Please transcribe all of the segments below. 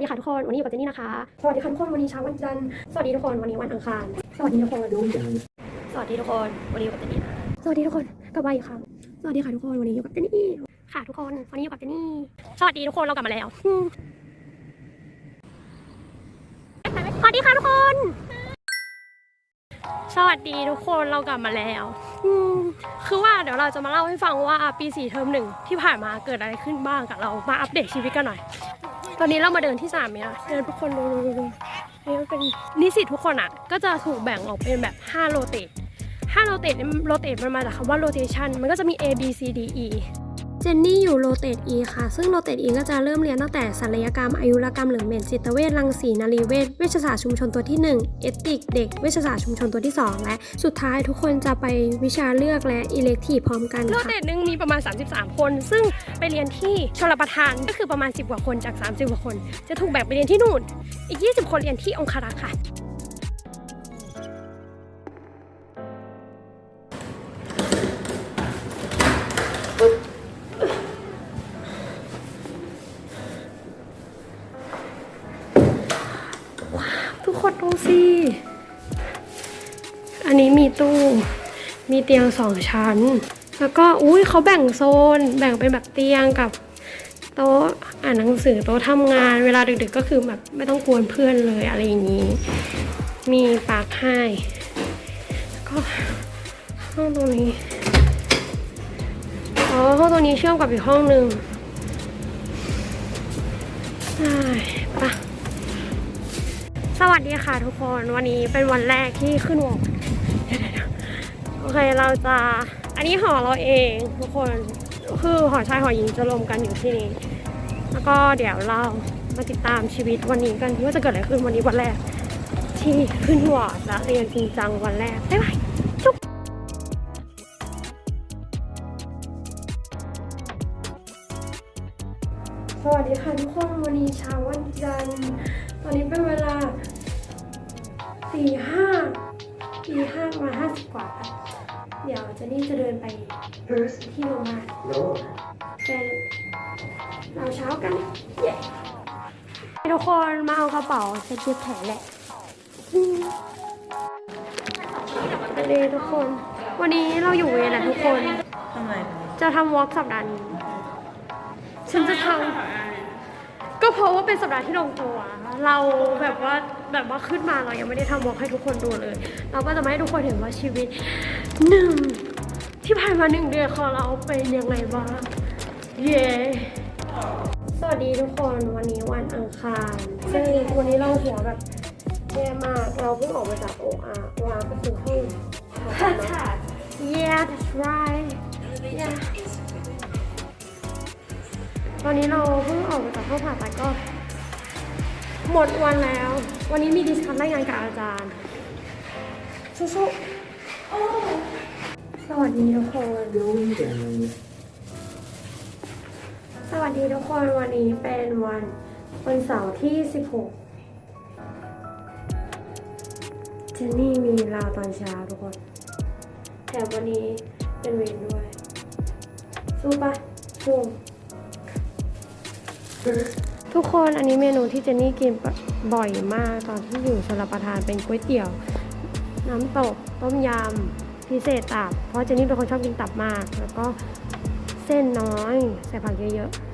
สวัสดีค่ะทุกคน วันนี้อยู่กับเจนนี่นะคะ สวัสดีค่ะทุกคน วันนี้เช้าวันจันทร์ สวัสดีทุกคน วันนี้วันอังคาร สวัสดีทุกคนสวัสดีทุกคน วันนี้อยู่กับเจนนี่นะสวัสดีทุกคนกลับมาอีกครั้งสวัสดีค่ะทุกคน วันนี้อยู่กับเจนนี่ ค่ะทุกคน วันนี้อยู่กับเจนนี่ สวัสดีทุกคน เรากลับมาแล้ว สวัสดีค่ะทุกคน สวัสดีทุกคนเรากลับมาแล้วคือว่าเดี๋ยวเราจะมาเล่าให้ฟังว่าปีสี่เทอมหนึ่งที่ผ่านมาเกิดอะไรขึ้นบ้างกับเรามาอัปเดตชีวิตกันหน่อย ตอนนี้เรามาเดินที่สนามเนี่ยเดินทุกคนดูดูดูดูนี่มันเป็นนิสิตทุกคนอะ ก็จะถูกแบ่งออกเป็นแบบ5โรเตท5โรเตทโรเตทมันมาจากคำว่า rotation มันก็จะมี A B C D E เจนนี่อยู่โรเตท E ค่ะ ซึ่งโรเตท E ก็จะเริ่มเรียนตั้งแต่ศัลยกรรมอายุรกรรมหรือเมดจิตเวชรังสีนารีเวชเวชศาสตร์ชุมชนตัวที่ 1 เอติก เด็ก เวชศาสตร์ชุมชนตัวที่ 2 และ สุดท้ายทุกคนจะไปวิชาเลือกและอิเล็กทีพร้อมกันโรเตทหนึ่งมีประมาณ 33 คน ซึ่งไปเรียนที่ชลประทานก็คือประมาณ 10 กว่าคนจาก 30 กว่าคน จะถูกแบ่งไปเรียนที่นู่น อีก 20 คนเรียนที่องคารักษ์ค่ะ มีเตียงสองชั้น แล้วก็อุ้ยเขาแบ่งโซน แบ่งเป็นแบบเตียงกับโต๊ะอ่านหนังสือโต๊ะทำงาน เวลาดึกๆก็คือแบบไม่ต้องกวนเพื่อนเลยอะไรอย่างนี้ มีปลักให้แล้วก็ห้องตรงนี้ อ๋อห้องตรงนี้เชื่อมกับอีกห้องหนึ่งไปสวัสดีค่ะทุกคนวันนี้เป็นวันแรกที่ขึ้นวอล์ก โอเคเราจะอันนี้หอเราเองทุกคนคือหอชายหอหญิงจะรวมกันอยู่ที่นี่แล้วก็เดี๋ยวเรามาติดตามชีวิตวันนี้กันว่าจะเกิดอะไรขึ้นวันนี้วันแรก ที่ขึ้นวอร์ดและเรียนจริงจังวันแรกบ๊ายบายจุ๊บสวัสดีค่ะทุกคนวันนี้เช้าวันจันทร์ตอนนี้เป็นเวลาสี่ห้าสี่ห้ามาห้าสิบกว่าค่ะ เดี๋ยวเจนนี่จะเดินไปที่โรงพยาบาลเป็นเราเช้ากันเย้ทุกคนมาเอากระเป๋าจะเก็บแผลแหละอืมสวัสดีทุกคน วันนี้เราอยู่เวรแหละทุกคนทำไมจะทำวอล์กสัปดาห์นี้ฉันจะทำก็ เพราะว่าเป็นสัปดาห์ที่ลงตัว เราแบบว่าแบบว่าขึ้นมาเรายังไม่ได้ทำวอล์กให้ทุกคนดูเลย เราก็จะมาให้ทุกคนเห็นว่าชีวิตหนึ่งที่ผ่านมาหนึ่งเดือนของเราเป็นยังไงบ้าง เย้ สวัสดีทุกคนวันนี้วันอังคารซึ่งวันนี้เราหัวแบบแย่มาก เราเพิ่งออกมาจากโออาร์โออาก็คือห้องผ่าตัด Yeah that's right yeah ตอนนี้เราเพิ่งออกมาจากห้องผ่าตัดก็ หมดวันแล้ว วันนี้มีดิสคัทรายงานกับอาจารย์สู้ๆสวัสดีทุกคน สวัสดีทุกคนวันนี้เป็นวันวันเสาร์ที่ 16 เจนนี่มีลาตอนเช้าทุกคน แถมวันนี้เป็นเวรด้วย สู้ปะสู้ ทุกคนอันนี้เมนูที่เจนนี่กินบ่อยมากตอนที่อยู่ชลประทานเป็นก๋วยเตี๋ยว น้ำตกต้มยำพิเศษตับ เพราะเจนนี่เป็นคนชอบกินตับมาก แล้วก็เส้นน้อย ใส่ผักเยอะๆ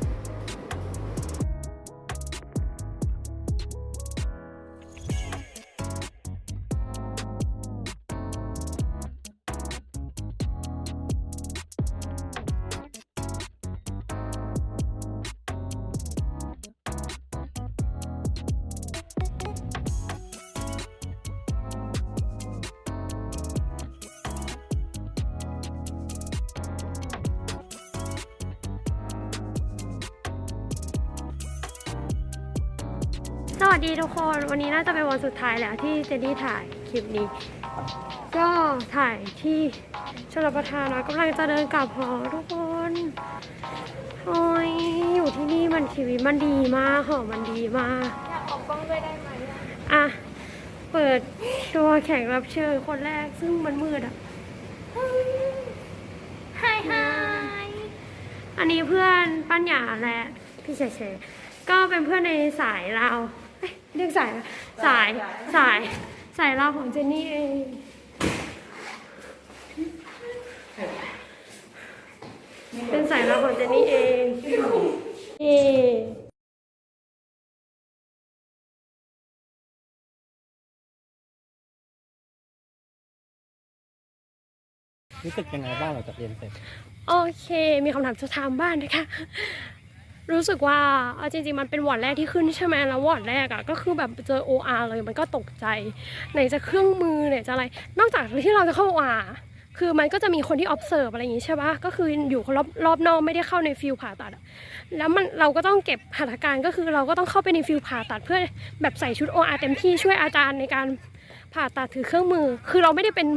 สวัสดีทุกคนวันนี้น่าจะเป็นวันสุดท้ายแล้วที่เจนนี่ถ่ายคลิปนี้ ก็ถ่ายที่ชลประทานนะกำลังจะเดินกลับหอทุกคนโอ้ยอยู่ที่นี่มันชีวิตมันดีมากหอมันดีมากอยากออกกล้องด้วยได้ไหมอะเปิดตัวแขกรับเชิญคนแรกซึ่งมันมืดอะไฮไฮอันนี้เพื่อนปัญญาและพี่เฉยๆก็เป็นเพื่อนในสายเรา เอ้ยเรียกสายสายสายสายเราของเจนนี่เองเป็นสายเราของเจนนี่เองเย่รู้สึกยังไงบ้างหลังจากเรียนเสร็จ โอเค มีคำถามจะถามบ้านนะคะ รู้สึกว่าเอาจริงๆมันเป็นวอร์ดแรกที่ขึ้นใช่ไหมแล้ววอร์ดแรกอะก็คือแบบเจอ OR เลยมันก็ตกใจไหนจะเครื่องมือไหนจะอะไร นอกจากที่เราจะเข้า OR คือมันก็จะมีคนที่ observe อะไรอย่างงี้ใช่ปะก็คืออยู่รอบรอบนอกไม่ได้เข้าในฟิลผ่าตัด แล้วมันเราก็ต้องเก็บหัตถการก็คือเราก็ต้องเข้าไปในฟิลผ่าตัด เพื่อแบบใส่ชุด OR เต็มที่ช่วยอาจารย์ในการผ่าตัดถือเครื่องมือ คือเราไม่ได้เป็น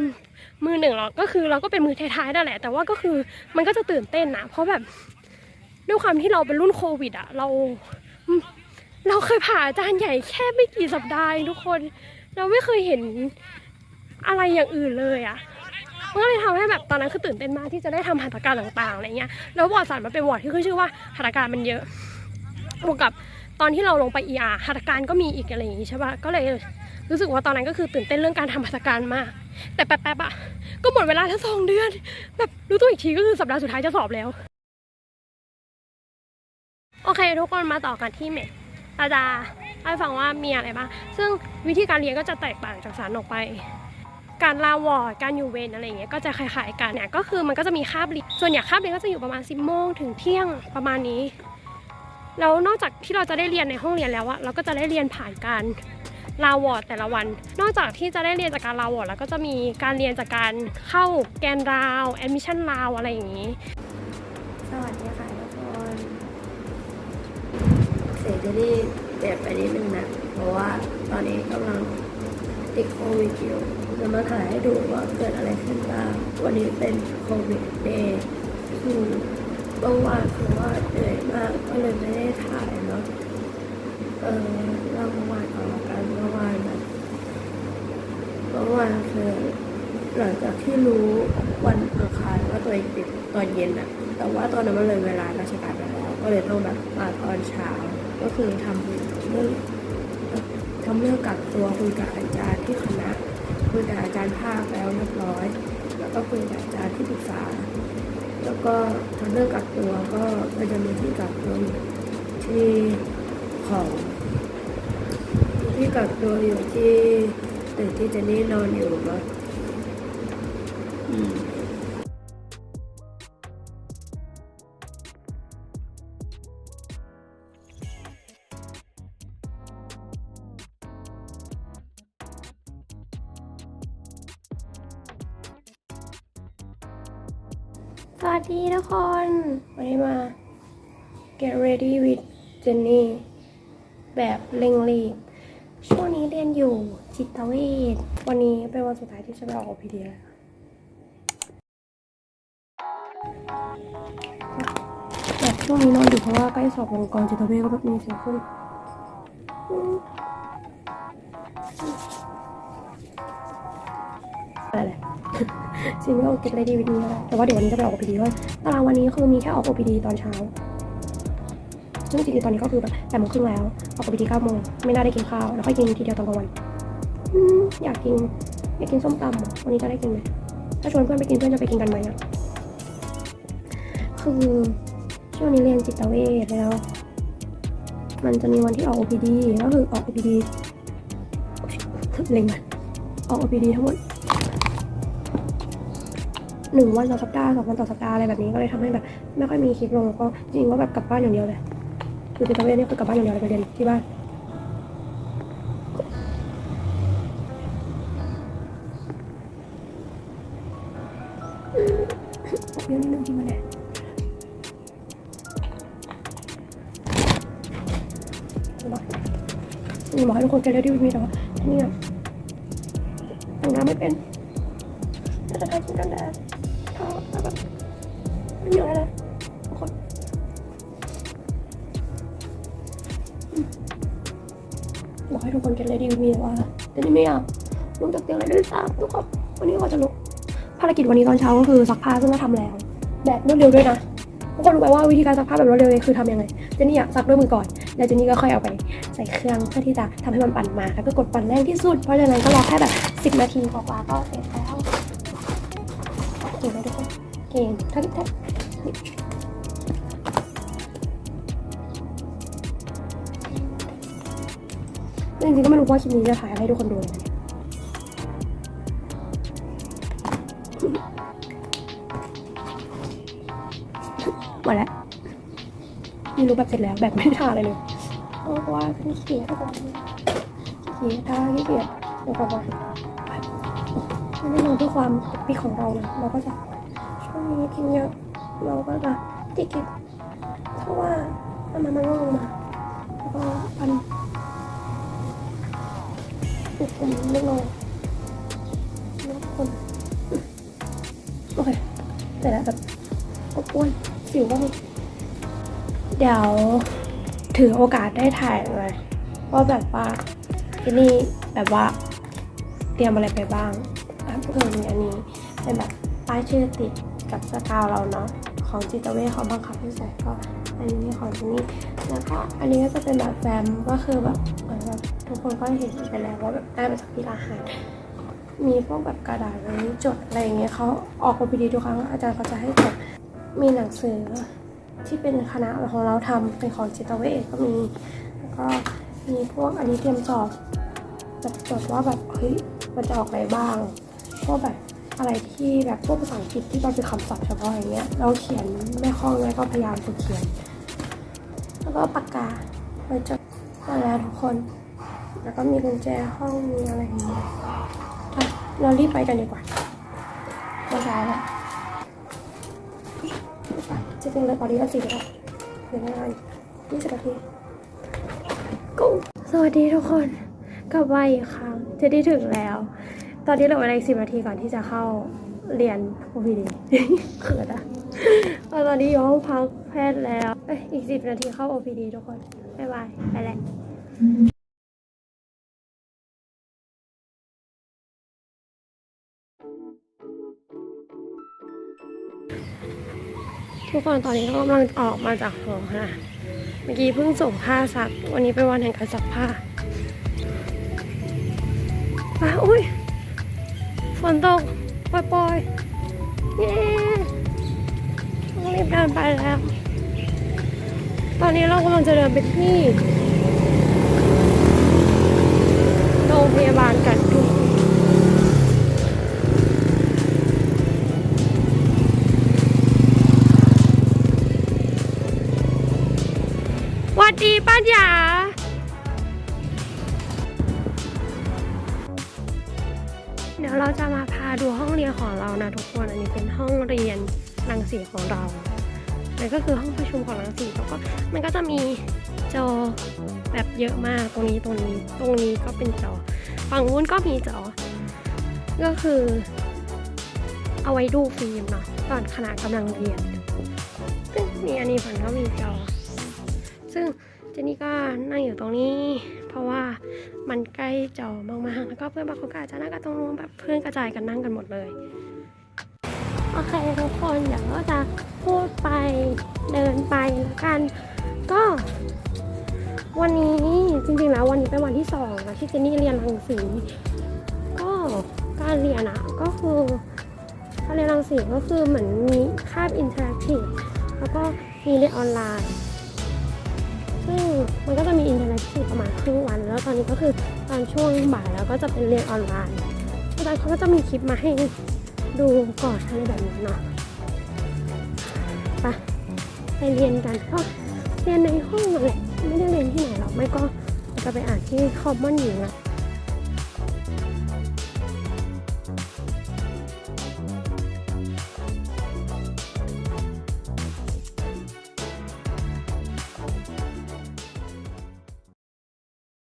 มือหนึ่งหรอก ก็คือเราก็เป็นมือท้ายๆนั่นแหละ แต่ว่าก็คือมันก็จะตื่นเต้นนะเพราะแบบ ด้วยความที่เราเป็นรุ่นโควิดอะเรา เราเคยผ่าอาจารย์ใหญ่แค่ไม่กี่สัปดาห์เองทุกคน เราไม่เคยเห็นอะไรอย่างอื่นเลยอะมันก็เลยทำให้แบบตอนนั้นคือตื่นเต้นมากที่จะได้ทำหัตถการต่างๆอะไรเงี้ยแล้ววอร์ดสันมันเป็นวอร์ดที่ขึ้นชื่อว่าหัตถการมันเยอะบวกกับตอนที่เราลงไปเอ ER หัตถการก็มีอีกอะไรอย่างงี้ใช่ปะก็เลยรู้สึกว่าตอนนั้นก็คือตื่นเต้นเรื่องการทำหัตถการมาก แต่แป๊บๆอะก็หมดเวลาทั้งสองเดือน แบบรู้ตัวอีกทีก็คือสัปดาห์สุดท้ายจะสอบแล้ว เคทุกคนมาต่อกันที่เมทเราจาให้ฟังว่ามีอะไรบ้าง ซึ่งวิธีการเรียนก็จะแตกต่างจากสารออกไป การลาวอร์ดการอยู่เวรอะไรอย่างเงี้ย ก็จะคล้ายๆกันเนี่ย ก็คือมันก็จะมีคาบเรียนส่วนใหญ่คาบเรียนก็จะอยู่ประมาณ 10โมงถึงเที่ยงประมาณนี้ แล้วนอกจากที่เราจะได้เรียนในห้องเรียนแล้วอะเราก็จะได้เรียนผ่านการลาวอร์ดแต่ละวัน นอกจากที่จะได้เรียนจากการลาวอร์ดแล้วก็จะมีการเรียนจากการเข้าแกนราวแอดมิชชั่นราวอะไรอย่างงี้ สวัสดีค่ะ ทุกคนเสียงจะได้แบบไปนิดนึงนะ เพราะว่าตอนนี้กำลังติดโควิดอยู่จะมาถ่ายให้ดูว่าเกิดอะไรขึ้นบ้าง วันนี้เป็นโควิดเดย์คือเมื่อวานคือว่าเหนื่อยมากก็เลยไม่ได้ถ่ายเนาะ เออเราเมื่อวานก่อนละกันเมื่อวานแบบเมื่อวานคือหลังจากที่รู้วันอังคารว่าตัวเองติดตอนเย็นอะแต่ว่าตอนนั้นมันเลยเวลาราชการไปแล้ว ก็เลยต้องแบบมาตอนเช้า ก็คือทำเรื่องทำเรื่องกักตัวคุยกับอาจารย์ที่คณะคุยกับอาจารย์ภาคแล้วเรียบร้อย แล้วก็คุยกับอาจารย์ที่ปรึกษา แล้วก็ทำเรื่องกักตัวก็มันจะมีที่กักตัวอยู่ที่ของที่กักตัวอยู่ที่ตึกที่เจนนี่นอนอยู่เนาะอืม คน วันนี้มา get ready with Jenny แบบเร่งรีบ ช่วงนี้เรียนอยู่จิตเวชวันนี้เป็นวันสุดท้ายที่จะไปออกพีเดียแบบช่วงนี้นอนอยู่เพราะว่าใกล้สอบองค์กรจิตเวชก็แบบมีเสียงขึ้น จริงไม่ต้อเก็บอะไรดีวิดีแล้วแต่ว่าเดี๋ยววันนี้จะไปออก OPD ด้วยตารางวันนี้คือมีแค่ออก OPD ตอนเช้า ซึ่งจริงๆตอนนี้ก็คือแบบแปดโมงครึ่งแล้วออก OPD เก้าโมงไม่น่าได้กินข้าวแล้วค่อยกินทีเดียวตอนกลางวันอยากกินอยากกินส้มตำวันนี้จะได้กินไหมถ้าชวนเพื่อนไปกินเพื่อนจะไปกินกันไหมอะคือช่วงนี้เรียนจิตเวชแล้ว มันจะมีวันที่ออก OPD ก็คือออก OPD เล็งมันออก OPD ทั้งหมด หนึ่งวันต่อสัปดาห์สองวันต่อสัปดาห์อะไรแบบนี้ก็เลยทำให้แบบไม่ค่อยมีคลิปลงแล้วก็จริงๆก็แบบกลับบ้านอย่างเดียวเลยคือจิตเวชเนี่ยคือกลับบ้านอย่างเดียวเลยไปเรียนที่บ้านเรียนนิดนึงที่มาเนี่ยนี่บอให้ทุกคนเก็ตเรดี้วิมีแต่ว่าเนี่ทำงานไม่เป็นจะได้กินกัน แดดทาแบบไม่มีอะไรเลยทุกคนอืมบอกให้ทุกคนเก็ตเลยดีมีแต่ว่าแต่นี่ไม่อยากลุกจากเตียงเลยด้วยซ้ำทุกคนวันนี้ก็จะลุกภารกิจวันนี้ตอนเช้าก็คือซักผ้าซึ่งก็ทำแล้วแบบรวดเร็วด้วยนะทุกคนรู้ไหมว่าวิธีการซักผ้าแบบรวดเร็วเลยคือทำยังไงเจนนี่อยากซักด้วยมือก่อน แล้วเจนนี่ก็ค่อยเอาไปใส่เครื่องเพื่อที่จะทำให้มันปั่นมาแล้วก็กดปั่นแรงที่สุดเพราะฉะนั้นก็รอแค่แบบ 10 นาทีกว่าๆก็เสร็จแล้ว เก่งทักทักจริงๆก็ไม่รู้ว่าคลิปนี้จะถ่ายอะไรให้ทุกคนดูเลยหมดแล้วไม่รู้แบบเสร็จแล้วแบบไม่ทาอะไรเลยเพราะว่าขี้เกียจทุกคนขี้เกียจทาขี้เกียจเดี๋ยวก่อนนะแน่นอนเพื่อความปิดของเรานะเราก็จะ ช่วงนี้กินเยอะเราก็จะติดเก็บเพราะว่ามันมันร่วงลงมาแล้วก็พันอุดผมเล็กน้อยแล้วก็คนโอเคเสร็จแล้วแบบอบอ้วนสิวก็มีเดี๋ยวถือโอกาสได้ถ่ายเลยว่าแบบว่าที่นี่แบบว่า เตรียมอะไรไปบ้างอะพวกเรามีอันนี้เป็นแบบป้ายชื่อติด กับสกาวเราเนาะของจิตเวชเขาบังคับให้ใส่ก็อันนี้ของที่นี่แล้วก็อันนี้ก็จะเป็นแบบแฟมก็คือแบบเหมือนแบบทุกคนก็เห็นไปแล้วว่าแบบได้มาจากที่ร้าหารมีพวกแบบกระดาษไว้จดอะไรอย่างเงี้ยเขาออก OPD ทุกครั้งอาจารย์ก็จะให้จดมีหนังสือที่เป็นคณะของเราทำเป็นของจิตเวชก็มีแล้วก็มีพวกอันนี้เตรียมสอบแบบจดว่าแบบเฮ้ยมันจะออกอะไรบ้างพวกแบบ อะไรที่แบบพวกภาษาอังกฤษที่มันเป็นคำศัพท์เฉพาะอย่างเงี้ย เราเขียนไม่คล่องเลยก็พยายามฝึกเขียน แล้วก็ปากกาไปจดมาแล้วทุกคน แล้วก็มีกุญแจห้องมีอะไรอย่างเงี้ยอะเรารีบไปกันดีกว่าไม่ช้าแล้วจริงๆเลยตอนนี้ก็สี่แล้วเหลือไม่นานยี่สิบนาที go สวัสดีทุกคนกลับมาอีกครั้งจะได้ถึงแล้ว ตอนนี้เหลือเวลาอีกสิบนาทีก่อนที่จะเข้าเรียน OPD เขินอะตอนนี้อยู่ห้องพักแพทย์แล้วเอ้ยอีกสิบนาทีเข้า OPD ทุกคน บ๊ายบาย ไปแล้วทุกคนตอนนี้ก็กำลังออกมาจากหอค่ะ เมื่อกี้เพิ่งส่งผ้าซัก วันนี้เป็นวันแห่งการซักผ้าอะอุ้ย ฝนตกปล่อยๆเย้ต้องรีบเดินไปแล้ว ตอนนี้เรากำลังจะเดินไปที่โรงพยาบาลกันทุก สีของเรานั่นก็คือห้องประชุมของรังสีแล้วก็มันก็จะมีจอแบบเยอะมากตรงนี้ตรงนี้ตรงนี้ก็เป็นจอ ฝั่งนู้นก็มีจอ ก็คือ เอาไว้ดูฟิล์มเนาะตอนขณะกำลังเรียน ซึ่งมีอันนี้ฝั่งก็มีจอ ซึ่งเจนนี่ก็นั่งอยู่ตรงนี้ เพราะว่ามันใกล้จอมากๆแล้วก็เพื่อนบางคนก็อาจจะนั่งกันตรงนู้นแบบเพื่อนกระจายกันนั่งกันหมดเลย โอเคทุกคนเดี๋ยวก็จะพูดไปเดินไปแล้วกัน ก็ วันนี้จริงๆแล้ววันนี้เป็นวันที่สองที่เจนนี่เรียนรังสีก็การเรียนอะก็คือการเรียนรังสีก็คือเหมือนมีคาบอินเทอร์แอคทีฟแล้วก็มีเรียนออนไลน์ซึ่งมันก็จะมีอินเทอร์แอคทีฟประมาณครึ่งวัน แล้วตอนนี้ก็คือตอนช่วงบ่ายแล้วก็จะเป็นเรียนออนไลน์อาจารย์เขาก็จะมีคลิปมาให้ ดูก่อนอะไรแบบนี้เนาะไปไปเรียนกันก็เรียนในห้องนั่นแหละไม่ได้เรียนที่ไหนหรอกไม่ก็จะไปอ่านที่คอมมอนอยู่นะ